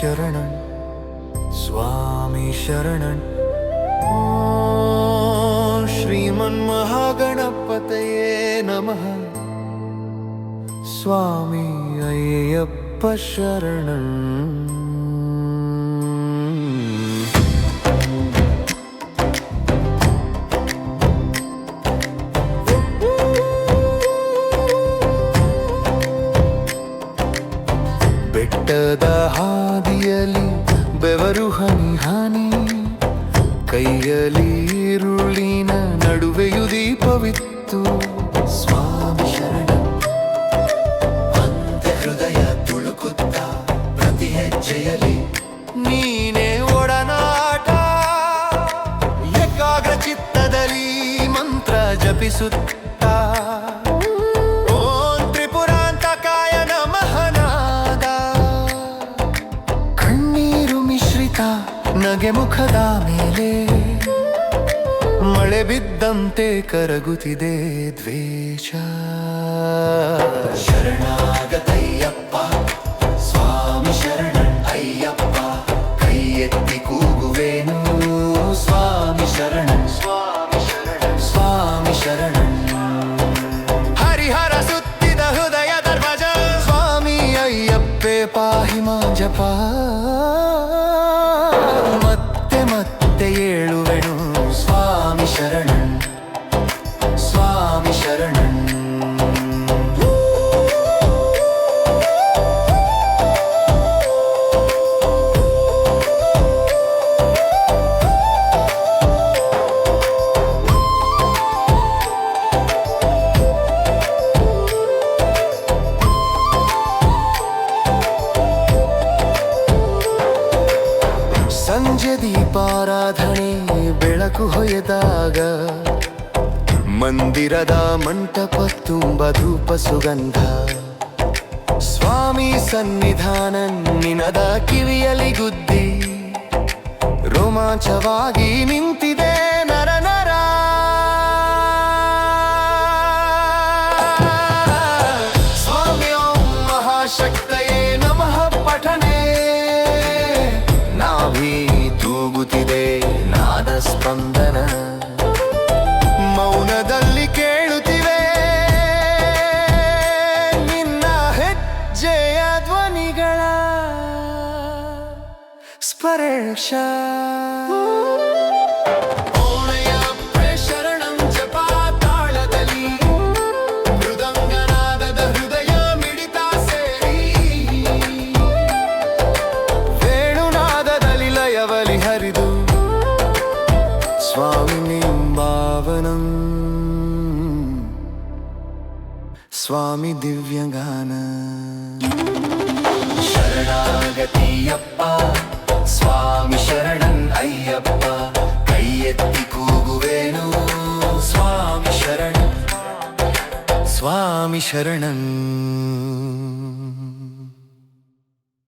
शरणन् स्वामी शरणन् श्रीमन्महागणपतये नमः स्वामी अय्यप्प शरणन् ಬೆಟ್ಟದ ಹಾ ಹಾದಿಯಲಿ ಬೆವರು ಹನಿ ಹನಿ ಕೈಯಲ್ಲಿ ಈರುಳ್ಳಿನ ನಡುವೆಯು ದೀಪವಿತ್ತು. ಸ್ವಾಮಿ ಶರಣ ಹೃದಯ ತುಳುಕುತ್ತ ಪ್ರತಿ ಹೆಜ್ಜೆಯಲಿ ನೀನೇ ಒಡನಾಟ. ಏಕಾಗ್ರ ಚಿತ್ತದಲ್ಲಿ ಮಂತ್ರ ಜಪಿಸುತ್ತಾ ಮಿಶ್ರಿತ ನಗೆ ಮುಖದ ಮೇಲೆ. ಮಳೆ ಬಿದ್ದಂತೆ ಕರಗುತ್ತಿದೆ ದ್ವೇಷ. ಶರಣಾಗತಯ್ಯಪ್ಪ ಸ್ವಾಮಿ ಶರಣ ಅಯ್ಯಪ್ಪ ಕೈ ಎತ್ತಿ ಕೂಗುವೇನು. ಸ್ವಾಮಿ ಶರಣ ಸ್ವಾಮಿ ಶರಣ ಸ್ವಾಮಿ ಶರಣ ಹರಿಹರ ಸುತ್ತಿದ ಹೃದಯ ಧರ್ಮಜ ಸ್ವಾಮಿ ಅಯ್ಯಪ್ಪೆ ಪಾಹಿ ಮಾ ಸಂಜೆ ದೀಪಾರಾಧನೆ, ಬೆಳಕು ಹೊಯ್ದಾಗ. ಮಂದಿರದ ಮಂಟಪ ತುಂಬ ಧೂಪ ಸುಗಂಧ. ಸ್ವಾಮಿ ಸನ್ನಿಧಾನ ನಿನದ ಕಿವಿಯಲಿ ಗುದ್ದಿ. ರೋಮಾಂಚವಾಗಿ ನಿಂತಿದೆ. ತೂಗುತ್ತಿದೆ ನಾದ ಸ್ಪಂದನ ಮೌನದಲ್ಲಿ ಕೇಳುತ್ತಿವೆ. ನಿನ್ನ ಹೆಜ್ಜೆಯ ಧ್ವನಿಗಳ ಸ್ಪರ್ಶ. ಲಯವಲಿ ಹರಿದು ಸ್ವಾಮಿ ನಿಂಬಾವನಂ ಸ್ವಾಮಿ ದಿವ್ಯಗಾನ ಶರಣಾಗತಿಯಪ್ಪ ಸ್ವಾಮಿ ಶರಣನ್ ಅಯ್ಯಪ್ಪ ಕೈ ಎತ್ತಿ ಕೂಗುವೇನು ಸ್ವಾಮಿ ಶರಣ ಸ್ವಾಮಿ ಶರಣಂ